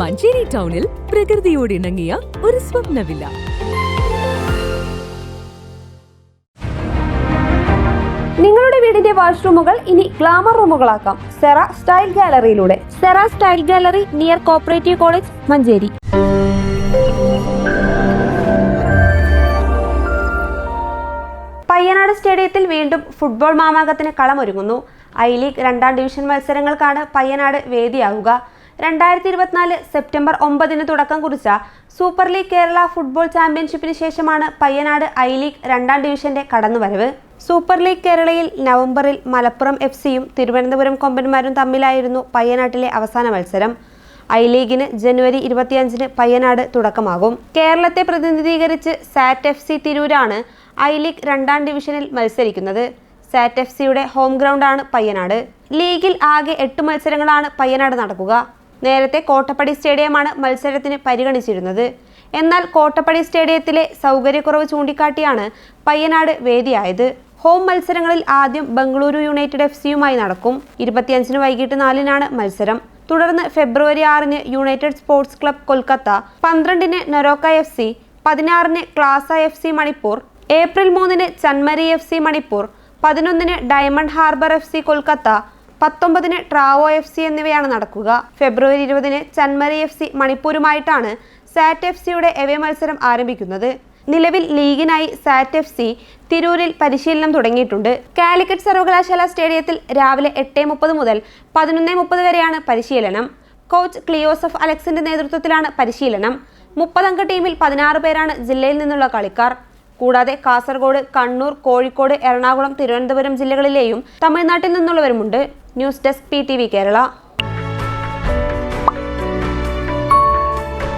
മഞ്ചേരി ടൗണിൽ പ്രകൃതിയോട് ഇണങ്ങിയ ഒരു സ്വപ്നവില്ല. നിങ്ങളുടെ വീടിന്റെ വാഷ്റൂമുകൾ ഇനി ഗ്ലാമർ റൂമുകളാക്കാം. Cera style ഗാലറിയിലൂടെ. Sera style gallery near cooperative college Manjeri. Payyanad സ്റ്റേഡിയത്തിൽ വീണ്ടും ഫുട്ബോൾ മാമാകത്തിന് കളമൊരുങ്ങുന്നു. ഐ ലീഗ് രണ്ടാം ഡിവിഷൻ മത്സരങ്ങൾക്കാണ് പയ്യനാട് വേദിയാവുക. രണ്ടായിരത്തി ഇരുപത്തിനാല് സെപ്റ്റംബർ ഒമ്പതിന് തുടക്കം കുറിച്ച സൂപ്പർ ലീഗ് കേരള ഫുട്ബോൾ ചാമ്പ്യൻഷിപ്പിന് ശേഷമാണ് പയ്യനാട് ഐ ലീഗ് രണ്ടാം ഡിവിഷന്റെ കടന്നുവരവ്. സൂപ്പർ ലീഗ് കേരളയിൽ നവംബറിൽ മലപ്പുറം എഫ് സിയും തിരുവനന്തപുരം കൊമ്പന്മാരും തമ്മിലായിരുന്നു പയ്യനാട്ടിലെ അവസാന മത്സരം. ഐ ലീഗിന് ജനുവരി ഇരുപത്തിയഞ്ചിന് പയ്യനാട് തുടക്കമാകും. കേരളത്തെ പ്രതിനിധീകരിച്ച് സാറ്റ് എഫ് സി തിരൂരാണ് ഐ ലീഗ് രണ്ടാം ഡിവിഷനിൽ മത്സരിക്കുന്നത്. സാറ്റ് എഫ് സിയുടെ ഹോം ഗ്രൗണ്ടാണ് പയ്യനാട്. ലീഗിൽ ആകെ എട്ട് മത്സരങ്ങളാണ് പയ്യനാട് നടക്കുക. നേരത്തെ കോട്ടപ്പടി സ്റ്റേഡിയമാണ് മത്സരത്തിന് പരിഗണിച്ചിരുന്നത്. എന്നാൽ കോട്ടപ്പടി സ്റ്റേഡിയത്തിലെ സൗകര്യക്കുറവ് ചൂണ്ടിക്കാട്ടിയാണ് പയ്യനാട് വേദിയായത്. ഹോം മത്സരങ്ങളിൽ ആദ്യം ബംഗളൂരു യുണൈറ്റഡ് എഫ് സിയുമായി നടക്കും. ഇരുപത്തിയഞ്ചിന് വൈകിട്ട് നാലിനാണ് മത്സരം. തുടർന്ന് ഫെബ്രുവരി ആറിന് യുണൈറ്റഡ് സ്പോർട്സ് ക്ലബ് കൊൽക്കത്ത പന്ത്രണ്ടിന് നൊറോക്ക എഫ് സി പതിനാറിന് ക്ലാസ എഫ് സി മണിപ്പൂർ ഏപ്രിൽ മൂന്നിന് ചന്മരി എഫ് സി മണിപ്പൂർ പതിനൊന്നിന് diamond harbour F C Kolkata പത്തൊമ്പതിന് ട്രാവോ എഫ് സി എന്നിവയാണ് നടക്കുക. ഫെബ്രുവരി ഇരുപതിന് ചന്മരി എഫ് സി മണിപ്പൂരുമായിട്ടാണ് സാറ്റ് എഫ് സിയുടെ എവേ മത്സരം ആരംഭിക്കുന്നത്. നിലവിൽ ലീഗിനായി സാറ്റ് എഫ് സി തിരൂരിൽ പരിശീലനം തുടങ്ങിയിട്ടുണ്ട്. കാലിക്കറ്റ് സർവകലാശാല സ്റ്റേഡിയത്തിൽ രാവിലെ എട്ട് മുപ്പത് മുതൽ പതിനൊന്ന് മുപ്പത് വരെയാണ് പരിശീലനം. കോച്ച് ക്ലിയോസഫ് അലക്സിന്റെ നേതൃത്വത്തിലാണ് പരിശീലനം. മുപ്പതംഗ ടീമിൽ പതിനാറ് പേരാണ് ജില്ലയിൽ നിന്നുള്ള കളിക്കാർ. കൂടാതെ കാസർഗോഡ് കണ്ണൂർ കോഴിക്കോട് എറണാകുളം തിരുവനന്തപുരം ജില്ലകളിലെയും തമിഴ്നാട്ടിൽ നിന്നുള്ളവരുമുണ്ട്. News desk P Kerala